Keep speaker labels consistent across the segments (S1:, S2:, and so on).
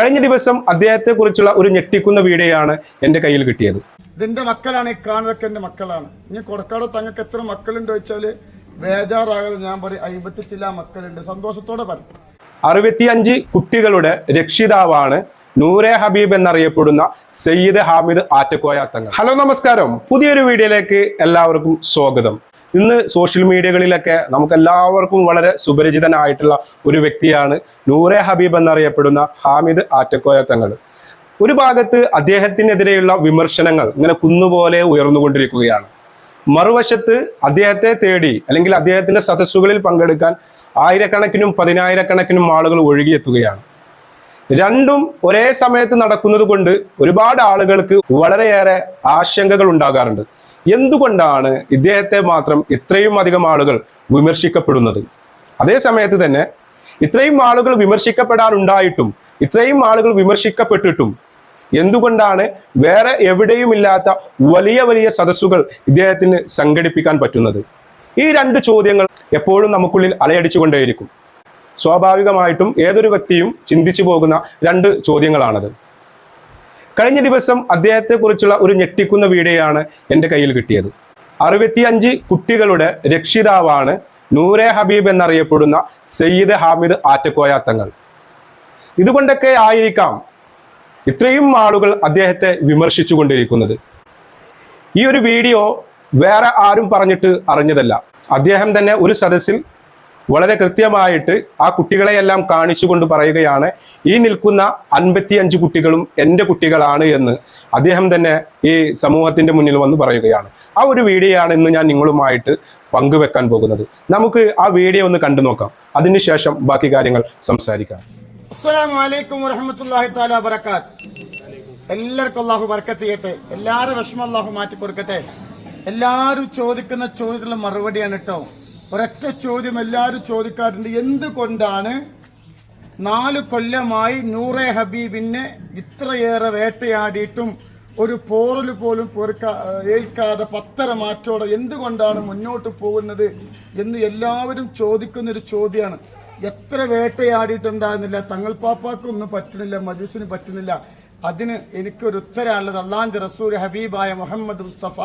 S1: കഴിഞ്ഞ ദിവസം കുറിച്ചുള്ള ഒരു ഞെട്ടിക്കുന്ന വീഡിയോയാണ് എൻ്റെ കയ്യിൽ കിട്ടിയത്
S2: ഇതെന്റെ മക്കളാണ് ഈ കാണുന്നതൊക്കെ എൻ്റെ മക്കളാണ് ഇനി കൊടക്കാട് തങ്ങൾക്ക് എത്ര മക്കളുണ്ട് വെച്ചാൽ ബേജാറാകാതെ ഞാൻ പറയും അയ്യത്തി ചില മക്കളുണ്ട് സന്തോഷത്തോടെ പറ
S1: അറുപത്തിയഞ്ച് കുട്ടികളുടെ രക്ഷിതാവാണ് നൂറെ ഹബീബ് എന്നറിയപ്പെടുന്ന സയ്യിദ് ഹാമിദ് ആറ്റക്കോയ തങ്ങൾ ഹലോ നമസ്കാരം പുതിയൊരു വീഡിയോയിലേക്ക് എല്ലാവർക്കും സ്വാഗതം ഇന്ന് സോഷ്യൽ മീഡിയകളിലൊക്കെ നമുക്ക് എല്ലാവർക്കും വളരെ സുപരിചിതനായിട്ടുള്ള ഒരു വ്യക്തിയാണ് നൂറെ ഹബീബ് എന്നറിയപ്പെടുന്ന ഹാമിദ് ആറ്റക്കോയ തങ്ങൾ ഒരു ഭാഗത്ത് അദ്ദേഹത്തിനെതിരെയുള്ള വിമർശനങ്ങൾ ഇങ്ങനെ കുന്നുപോലെ ഉയർന്നുകൊണ്ടിരിക്കുകയാണ് മറുവശത്ത് അദ്ദേഹത്തെ തേടി അല്ലെങ്കിൽ അദ്ദേഹത്തിന്റെ സദസ്സുകളിൽ പങ്കെടുക്കാൻ ആയിരക്കണക്കിനും പതിനായിരക്കണക്കിനും ആളുകൾ ഒഴുകിയെത്തുകയാണ് രണ്ടും ഒരേ സമയത്ത് നടക്കുന്നത് കൊണ്ട് ഒരുപാട് ആളുകൾക്ക് വളരെയേറെ ആശങ്കകൾ ഉണ്ടാകാറുണ്ട് എന്തുകൊണ്ടാണ് ഇദ്ദേഹത്തെ മാത്രം ഇത്രയും അധികം ആളുകൾ വിമർശിക്കപ്പെടുന്നത് അതേ സമയത്ത് തന്നെ ഇത്രയും ആളുകൾ വിമർശിക്കപ്പെടാനുണ്ടായിട്ടും ഇത്രയും ആളുകൾ വിമർശിക്കപ്പെട്ടിട്ടും എന്തുകൊണ്ടാണ് വേറെ എവിടെയുമില്ലാത്ത വലിയ വലിയ സദസ്സുകൾ ഇദ്ദേഹത്തിന് സംഘടിപ്പിക്കാൻ പറ്റുന്നത് ഈ രണ്ട് ചോദ്യങ്ങൾ എപ്പോഴും നമുക്കുള്ളിൽ അലയടിച്ചുകൊണ്ടേയിരിക്കും സ്വാഭാവികമായിട്ടും ഏതൊരു വ്യക്തിയും ചിന്തിച്ചു പോകുന്ന രണ്ട് ചോദ്യങ്ങളാണത് കഴിഞ്ഞ ദിവസം കുറിച്ചുള്ള ഒരു ഞെട്ടിക്കുന്ന ആണ് എൻ്റെ കയ്യിൽ കിട്ടിയത് അറുപത്തിയഞ്ച് കുട്ടികളുടെ രക്ഷിതാവാണ് നൂറെ ഹബീബ് എന്നറിയപ്പെടുന്ന സയ്യിദ് ഹാമിദ് ആറ്റക്കോയ തങ്ങൾ ഇതുകൊണ്ടൊക്കെ ആയിരിക്കാം ഇത്രയും ആളുകൾ അദ്ദേഹത്തെ വിമർശിച്ചു കൊണ്ടിരിക്കുന്നത് ഈ ഒരു വീഡിയോ വേറെ ആരും പറഞ്ഞിട്ട് അറിഞ്ഞതല്ല അദ്ദേഹം തന്നെ ഒരു സദസ്സിൽ വളരെ കൃത്യമായിട്ട് ആ കുട്ടികളെയെല്ലാം കാണിച്ചുകൊണ്ട് പറയുകയാണ് ഈ നിൽക്കുന്ന അൻപത്തിയഞ്ച് കുട്ടികളും എൻ്റെ കുട്ടികളാണ് എന്ന് അദ്ദേഹം തന്നെ ഈ സമൂഹത്തിൻ്റെ മുന്നിൽ വന്ന് പറയുകയാണ് ആ ഒരു വീഡിയോയാണ് ഇന്ന് ഞാൻ നിങ്ങളുമായിട്ട് പങ്കുവെക്കാൻ പോകുന്നത് നമുക്ക് ആ വീഡിയോ ഒന്ന് കണ്ടു നോക്കാം അതിനുശേഷം ബാക്കി കാര്യങ്ങൾ സംസാരിക്കാം
S2: അസ്സാം എല്ലാവർക്കും അള്ളാഹു വർക്കത്ത് ചെയ്യട്ടെ എല്ലാവരും വിഷമം അള്ളാഹു മാറ്റി കൊടുക്കട്ടെ എല്ലാവരും ചോദിക്കുന്ന ചോദ്യത്തിനുള്ള മറുപടിയാണ് കേട്ടോ ഒരൊറ്റ ചോദ്യം എല്ലാവരും ചോദിക്കാറുണ്ട് എന്തുകൊണ്ടാണ് നാല് കൊല്ലമായി നൂറെ ഹബീബിനെ ഇത്രയേറെ വേട്ടയാടിയിട്ടും ഒരു പോറൽ പോലും പൊറുക്കാ ഏൽക്കാതെ പത്തര മാറ്റോടെ എന്തുകൊണ്ടാണ് മുന്നോട്ട് പോകുന്നത് എന്ന് എല്ലാവരും ചോദിക്കുന്നൊരു ചോദ്യമാണ് എത്ര വേട്ടയാടിയിട്ടുണ്ടായിരുന്നില്ല തങ്ങൾ പാപ്പാക്കൊന്നും പറ്റുന്നില്ല മജീസിന് പറ്റുന്നില്ല അതിന് എനിക്കൊരു ഉത്തരമുള്ളത് അള്ളാന്റെ റസൂൽ ഹബീബായ മുഹമ്മദ് മുസ്തഫ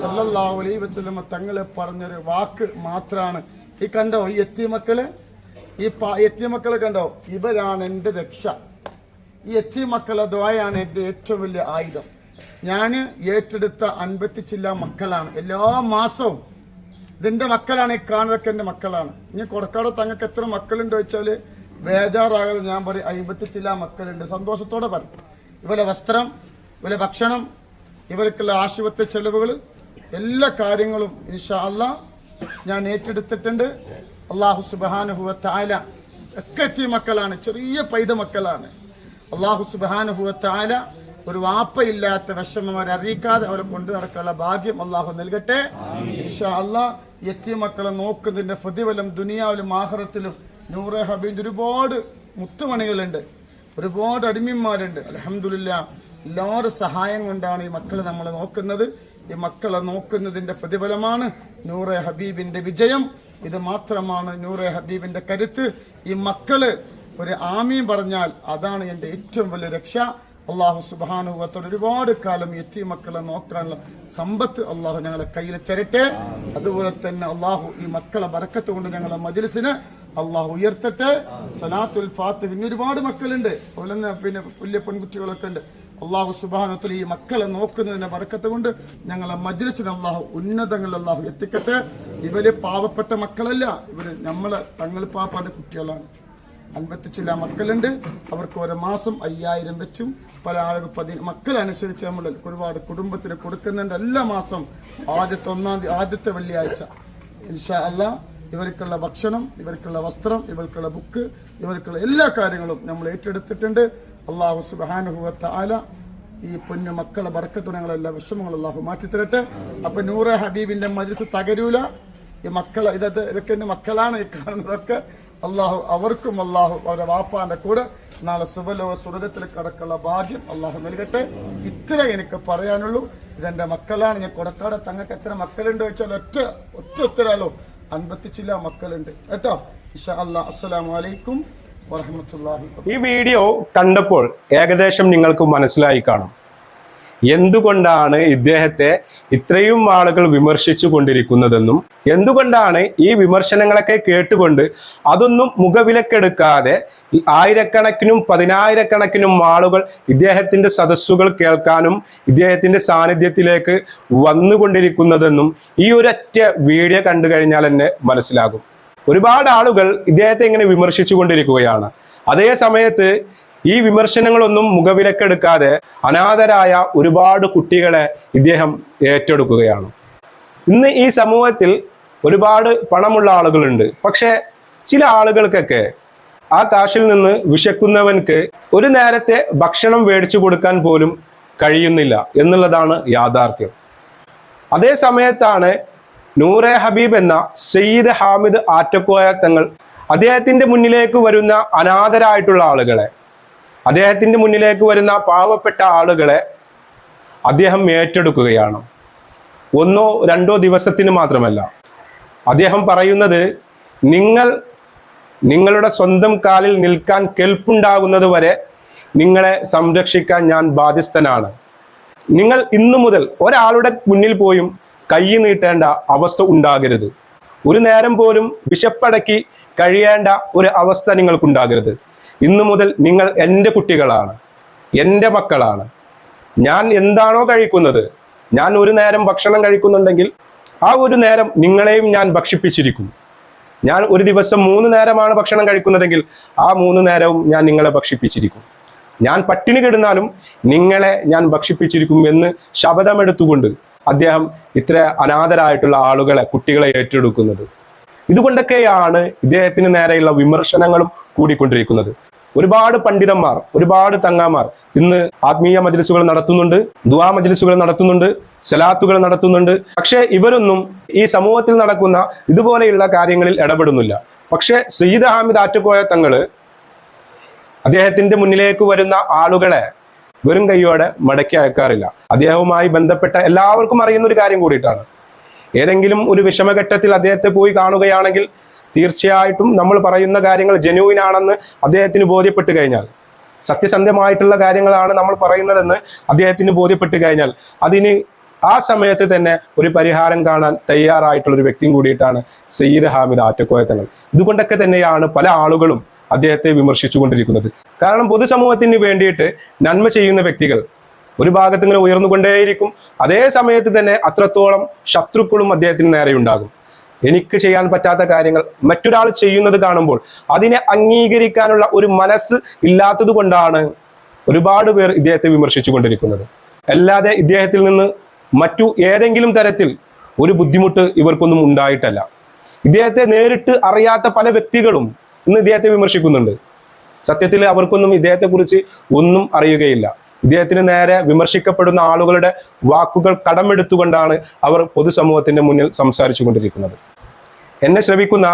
S2: സല്ലാഹു അലൈ വസ്ലമ തങ്ങളെ പറഞ്ഞൊരു വാക്ക് മാത്രമാണ് ഈ കണ്ടോ ഈ മക്കള് ഈ മക്കള് കണ്ടോ ഇവരാണ് എൻ്റെ രക്ഷ ഈ മക്കളെ ദ്വായാണ് എൻ്റെ ഏറ്റവും വലിയ ആയുധം ഞാൻ ഏറ്റെടുത്ത അൻപത്തി ചില്ല മക്കളാണ് എല്ലാ മാസവും ഇതിന്റെ മക്കളാണ് ഈ കാണതൊക്കെ എൻ്റെ മക്കളാണ് ഇനി കൊടക്കാട് തങ്ങൾക്ക് എത്ര മക്കളുണ്ടോ വെച്ചാൽ ബേജാറാകാതെ ഞാൻ പറയും അയ്പത്തി ചില മക്കളുണ്ട് സന്തോഷത്തോടെ പറയും ഇവരെ വസ്ത്രം ഇവരെ ഭക്ഷണം ഇവർക്കുള്ള ആശുപത്രി ചെലവുകൾ എല്ലാ കാര്യങ്ങളും ഇൻഷാ അല്ല ഞാൻ ഏറ്റെടുത്തിട്ടുണ്ട് അള്ളാഹു സുബാനുഹുവത്തായ ഒക്കെ എത്തിയ മക്കളാണ് ചെറിയ പൈത മക്കളാണ് അള്ളാഹു സുബാനുഹുവത്തായ ഒരു വാപ്പയില്ലാത്ത വിഷമം അവരെ അറിയിക്കാതെ അവരെ കൊണ്ടു നടക്കാനുള്ള ഭാഗ്യം അള്ളാഹു നൽകട്ടെ ഇൻഷാ അല്ല എത്തിയ മക്കളെ നോക്കുന്നതിന്റെ പ്രതിഫലം ദുനിയാവിലും ആഹ്റത്തിലും നൂറെ ഹബീന്റെ ഒരുപാട് മുത്തുമണികളുണ്ട് ഒരുപാട് അടിമന്മാരുണ്ട് അലഹമില്ല എല്ലാവരും സഹായം കൊണ്ടാണ് ഈ മക്കളെ നമ്മൾ നോക്കുന്നത് ഈ മക്കളെ നോക്കുന്നതിന്റെ പ്രതിഫലമാണ് നൂറെ ഹബീബിന്റെ വിജയം ഇത് മാത്രമാണ് നൂറെ ഹബീബിന്റെ കരുത്ത് ഈ മക്കള് ഒരു ആമീം പറഞ്ഞാൽ അതാണ് എന്റെ ഏറ്റവും വലിയ രക്ഷ അള്ളാഹു സുബാനുഭവത്തോട് ഒരുപാട് കാലം എത്തി മക്കളെ നോക്കാനുള്ള സമ്പത്ത് അള്ളാഹു ഞങ്ങളെ കയ്യിൽ തരട്ടെ അതുപോലെ തന്നെ അള്ളാഹു ഈ മക്കളെ വറക്കത്ത് കൊണ്ട് ഞങ്ങളെ മജിലിസിന് അള്ളാഹു ഉയർത്തട്ടെ സലാത്തുൽ ഫാത്ത് പിന്നെ ഒരുപാട് മക്കളുണ്ട് അതുപോലെ തന്നെ പിന്നെ വലിയ പെൺകുട്ടികളൊക്കെ ഉണ്ട് അള്ളാഹു സുബാനത്തിൽ ഈ മക്കളെ നോക്കുന്നതിന്റെ വറക്കത്ത് കൊണ്ട് ഞങ്ങളെ മജ്ലിസിന് അള്ളാഹു ഉന്നതങ്ങളിൽ അള്ളാഹു എത്തിക്കട്ടെ ഇവര് പാവപ്പെട്ട മക്കളല്ല ഇവര് നമ്മളെ തങ്ങൾ പാപ്പാന്റെ കുട്ടികളാണ് അൻപത്തി ചില മക്കളുണ്ട് അവർക്ക് ഓരോ മാസം അയ്യായിരം വെച്ചും പല ആളുകൾ പതി മക്കളനുസരിച്ച് നമ്മൾ ഒരുപാട് കുടുംബത്തിന് കൊടുക്കുന്നുണ്ട് എല്ലാ മാസം ആദ്യത്തെ ഒന്നാം തീയതി ആദ്യത്തെ വെള്ളിയാഴ്ച ഇൻഷാ അല്ലാ ഇവർക്കുള്ള ഭക്ഷണം ഇവർക്കുള്ള വസ്ത്രം ഇവർക്കുള്ള ബുക്ക് ഇവർക്കുള്ള എല്ലാ കാര്യങ്ങളും നമ്മൾ ഏറ്റെടുത്തിട്ടുണ്ട് അള്ളാഹു സുബാനുഹുവത്ത ആല ഈ പൊന്നു മക്കളെ ബറക്കത്തുണങ്ങളെല്ലാം വിഷമങ്ങൾ അള്ളാഹു മാറ്റിത്തരട്ടെ അപ്പൊ നൂറെ ഹബീബിന്റെ മജിൽസ് തകരൂല ഈ മക്കളെ ഇതൊക്കെ ഇതൊക്കെ എന്റെ മക്കളാണ് ഈ കാണുന്നതൊക്കെ അള്ളാഹു അവർക്കും അള്ളാഹു അവരുടെ വാപ്പാന്റെ കൂടെ നാളെ സുബലോ സുരതത്തിൽ കടക്കുള്ള ഭാഗ്യം അള്ളാഹു നൽകട്ടെ ഇത്ര എനിക്ക് പറയാനുള്ളൂ ഇതെന്റെ മക്കളാണ് ഞാൻ കൊടക്കാട് തങ്ങൾക്ക് എത്ര മക്കളുണ്ട് വെച്ചാൽ ഒറ്റ ഒറ്റ ഒത്തരാളൂ അൻപത്തി ചില മക്കളുണ്ട് കേട്ടോ ഇഷാല്ല
S1: ഈ വീഡിയോ കണ്ടപ്പോൾ ഏകദേശം നിങ്ങൾക്ക് മനസ്സിലായി കാണും എന്തുകൊണ്ടാണ് ഇദ്ദേഹത്തെ ഇത്രയും ആളുകൾ വിമർശിച്ചു കൊണ്ടിരിക്കുന്നതെന്നും എന്തുകൊണ്ടാണ് ഈ വിമർശനങ്ങളൊക്കെ കേട്ടുകൊണ്ട് അതൊന്നും മുഖവിലക്കെടുക്കാതെ ഈ ആയിരക്കണക്കിനും പതിനായിരക്കണക്കിനും ആളുകൾ ഇദ്ദേഹത്തിന്റെ സദസ്സുകൾ കേൾക്കാനും ഇദ്ദേഹത്തിന്റെ സാന്നിധ്യത്തിലേക്ക് വന്നുകൊണ്ടിരിക്കുന്നതെന്നും ഈ ഒരൊറ്റ വീഡിയോ കണ്ടു കഴിഞ്ഞാൽ തന്നെ മനസ്സിലാകും ഒരുപാട് ആളുകൾ ഇദ്ദേഹത്തെ ഇങ്ങനെ വിമർശിച്ചു കൊണ്ടിരിക്കുകയാണ് അതേ സമയത്ത് ഈ വിമർശനങ്ങളൊന്നും മുഖവിലക്കെടുക്കാതെ അനാഥരായ ഒരുപാട് കുട്ടികളെ ഇദ്ദേഹം ഏറ്റെടുക്കുകയാണ് ഇന്ന് ഈ സമൂഹത്തിൽ ഒരുപാട് പണമുള്ള ആളുകളുണ്ട് പക്ഷേ ചില ആളുകൾക്കൊക്കെ ആ കാശിൽ നിന്ന് വിശക്കുന്നവൻക്ക് ഒരു നേരത്തെ ഭക്ഷണം മേടിച്ചു കൊടുക്കാൻ പോലും കഴിയുന്നില്ല എന്നുള്ളതാണ് യാഥാർത്ഥ്യം അതേ സമയത്താണ് നൂറെ ഹബീബ് എന്ന സയ്യിദ് ഹാമിദ് ആറ്റക്കോയ തങ്ങൾ അദ്ദേഹത്തിന്റെ മുന്നിലേക്ക് വരുന്ന അനാഥരായിട്ടുള്ള ആളുകളെ അദ്ദേഹത്തിന്റെ മുന്നിലേക്ക് വരുന്ന പാവപ്പെട്ട ആളുകളെ അദ്ദേഹം ഏറ്റെടുക്കുകയാണ് ഒന്നോ രണ്ടോ ദിവസത്തിന് മാത്രമല്ല അദ്ദേഹം പറയുന്നത് നിങ്ങൾ നിങ്ങളുടെ സ്വന്തം കാലിൽ നിൽക്കാൻ കെൽപ്പുണ്ടാകുന്നത് വരെ നിങ്ങളെ സംരക്ഷിക്കാൻ ഞാൻ ബാധ്യസ്ഥനാണ് നിങ്ങൾ ഇന്നു മുതൽ ഒരാളുടെ മുന്നിൽ പോയും കൈ നീട്ടേണ്ട അവസ്ഥ ഉണ്ടാകരുത് ഒരു നേരം പോലും വിശപ്പടക്കി കഴിയേണ്ട ഒരു അവസ്ഥ നിങ്ങൾക്കുണ്ടാകരുത് ഇന്നു മുതൽ നിങ്ങൾ എൻ്റെ കുട്ടികളാണ് എൻ്റെ മക്കളാണ് ഞാൻ എന്താണോ കഴിക്കുന്നത് ഞാൻ ഒരു നേരം ഭക്ഷണം കഴിക്കുന്നുണ്ടെങ്കിൽ ആ ഒരു നേരം നിങ്ങളെയും ഞാൻ ഭക്ഷിപ്പിച്ചിരിക്കും ഞാൻ ഒരു ദിവസം മൂന്ന് നേരമാണ് ഭക്ഷണം കഴിക്കുന്നതെങ്കിൽ ആ മൂന്ന് നേരവും ഞാൻ നിങ്ങളെ ഭക്ഷിപ്പിച്ചിരിക്കും ഞാൻ പട്ടിണി കിടന്നാലും നിങ്ങളെ ഞാൻ ഭക്ഷിപ്പിച്ചിരിക്കും എന്ന് ശപഥമെടുത്തുകൊണ്ട് അദ്ദേഹം ഇത്ര അനാഥരായിട്ടുള്ള ആളുകളെ കുട്ടികളെ ഏറ്റെടുക്കുന്നത് ഇതുകൊണ്ടൊക്കെയാണ് ഇദ്ദേഹത്തിന് നേരെയുള്ള വിമർശനങ്ങളും കൂടിക്കൊണ്ടിരിക്കുന്നത് ഒരുപാട് പണ്ഡിതന്മാർ ഒരുപാട് തങ്ങാമാർ ഇന്ന് ആത്മീയ മജ്ലിസുകൾ നടത്തുന്നുണ്ട് ദുവാ മജ്ലിസുകൾ നടത്തുന്നുണ്ട് സലാത്തുകൾ നടത്തുന്നുണ്ട് പക്ഷേ ഇവരൊന്നും ഈ സമൂഹത്തിൽ നടക്കുന്ന ഇതുപോലെയുള്ള കാര്യങ്ങളിൽ ഇടപെടുന്നില്ല പക്ഷെ സയ്യിദ് ഹാമിദ് ആറ്റുപോയ തങ്ങള് അദ്ദേഹത്തിന്റെ മുന്നിലേക്ക് വരുന്ന ആളുകളെ വെറും കൈയോടെ മടക്കി അയക്കാറില്ല അദ്ദേഹവുമായി ബന്ധപ്പെട്ട എല്ലാവർക്കും അറിയുന്ന ഒരു കാര്യം കൂടിയിട്ടാണ് ഏതെങ്കിലും ഒരു വിഷമഘട്ടത്തിൽ അദ്ദേഹത്തെ പോയി കാണുകയാണെങ്കിൽ തീർച്ചയായിട്ടും നമ്മൾ പറയുന്ന കാര്യങ്ങൾ ജനുവിൻ ആണെന്ന് അദ്ദേഹത്തിന് ബോധ്യപ്പെട്ട് കഴിഞ്ഞാൽ സത്യസന്ധമായിട്ടുള്ള കാര്യങ്ങളാണ് നമ്മൾ പറയുന്നതെന്ന് അദ്ദേഹത്തിന് ബോധ്യപ്പെട്ട് കഴിഞ്ഞാൽ അതിന് ആ സമയത്ത് തന്നെ ഒരു പരിഹാരം കാണാൻ തയ്യാറായിട്ടുള്ള ഒരു വ്യക്തിയും കൂടിയിട്ടാണ് സയ്യിദ് ഹാമിദ് ആറ്റക്കോയത്തങ്ങൾ ഇതുകൊണ്ടൊക്കെ തന്നെയാണ് പല ആളുകളും അദ്ദേഹത്തെ വിമർശിച്ചുകൊണ്ടിരിക്കുന്നത് കാരണം പൊതുസമൂഹത്തിന് വേണ്ടിയിട്ട് നന്മ ചെയ്യുന്ന വ്യക്തികൾ ഒരു ഭാഗത്ത് ഇങ്ങനെ ഉയർന്നുകൊണ്ടേയിരിക്കും അതേ സമയത്ത് തന്നെ അത്രത്തോളം ശത്രുക്കളും അദ്ദേഹത്തിന് നേരെയുണ്ടാകും എനിക്ക് ചെയ്യാൻ പറ്റാത്ത കാര്യങ്ങൾ മറ്റൊരാൾ ചെയ്യുന്നത് കാണുമ്പോൾ അതിനെ അംഗീകരിക്കാനുള്ള ഒരു മനസ്സ് ഇല്ലാത്തത് കൊണ്ടാണ് ഒരുപാട് പേർ ഇദ്ദേഹത്തെ വിമർശിച്ചു കൊണ്ടിരിക്കുന്നത് അല്ലാതെ ഇദ്ദേഹത്തിൽ നിന്ന് മറ്റു ഏതെങ്കിലും തരത്തിൽ ഒരു ബുദ്ധിമുട്ട് ഇവർക്കൊന്നും ഉണ്ടായിട്ടല്ല ഇദ്ദേഹത്തെ നേരിട്ട് അറിയാത്ത പല വ്യക്തികളും ഇന്ന് ഇദ്ദേഹത്തെ വിമർശിക്കുന്നുണ്ട് സത്യത്തിൽ അവർക്കൊന്നും ഇദ്ദേഹത്തെക്കുറിച്ച് ഒന്നും അറിയുകയില്ല ഇദ്ദേഹത്തിന് നേരെ വിമർശിക്കപ്പെടുന്ന ആളുകളുടെ വാക്കുകൾ കടമെടുത്തുകൊണ്ടാണ് അവർ പൊതുസമൂഹത്തിന്റെ മുന്നിൽ സംസാരിച്ചു കൊണ്ടിരിക്കുന്നത് എന്നെ ശ്രവിക്കുന്ന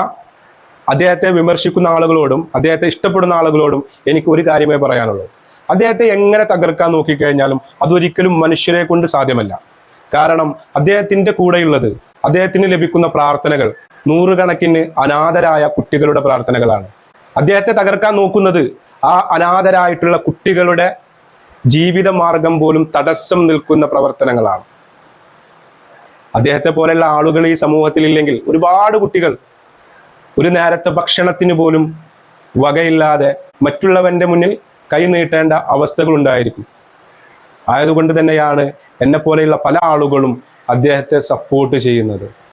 S1: അദ്ദേഹത്തെ വിമർശിക്കുന്ന ആളുകളോടും അദ്ദേഹത്തെ ഇഷ്ടപ്പെടുന്ന ആളുകളോടും എനിക്ക് ഒരു കാര്യമേ പറയാനുള്ളൂ അദ്ദേഹത്തെ എങ്ങനെ തകർക്കാൻ നോക്കിക്കഴിഞ്ഞാലും അതൊരിക്കലും മനുഷ്യരെ കൊണ്ട് സാധ്യമല്ല കാരണം അദ്ദേഹത്തിൻ്റെ കൂടെയുള്ളത് അദ്ദേഹത്തിന് ലഭിക്കുന്ന പ്രാർത്ഥനകൾ നൂറുകണക്കിന് അനാഥരായ കുട്ടികളുടെ പ്രാർത്ഥനകളാണ് അദ്ദേഹത്തെ തകർക്കാൻ നോക്കുന്നത് ആ അനാഥരായിട്ടുള്ള കുട്ടികളുടെ ജീവിതമാർഗം പോലും തടസ്സം നിൽക്കുന്ന പ്രവർത്തനങ്ങളാണ് അദ്ദേഹത്തെ പോലെയുള്ള ആളുകൾ ഈ സമൂഹത്തിൽ ഇല്ലെങ്കിൽ ഒരുപാട് കുട്ടികൾ ഒരു നേരത്തെ ഭക്ഷണത്തിന് പോലും വകയില്ലാതെ മറ്റുള്ളവന്റെ മുന്നിൽ കൈനീട്ടേണ്ട അവസ്ഥകൾ ഉണ്ടായിരിക്കും ആയതുകൊണ്ട് തന്നെയാണ് എന്നെ പോലെയുള്ള പല ആളുകളും അദ്ദേഹത്തെ സപ്പോർട്ട് ചെയ്യുന്നത്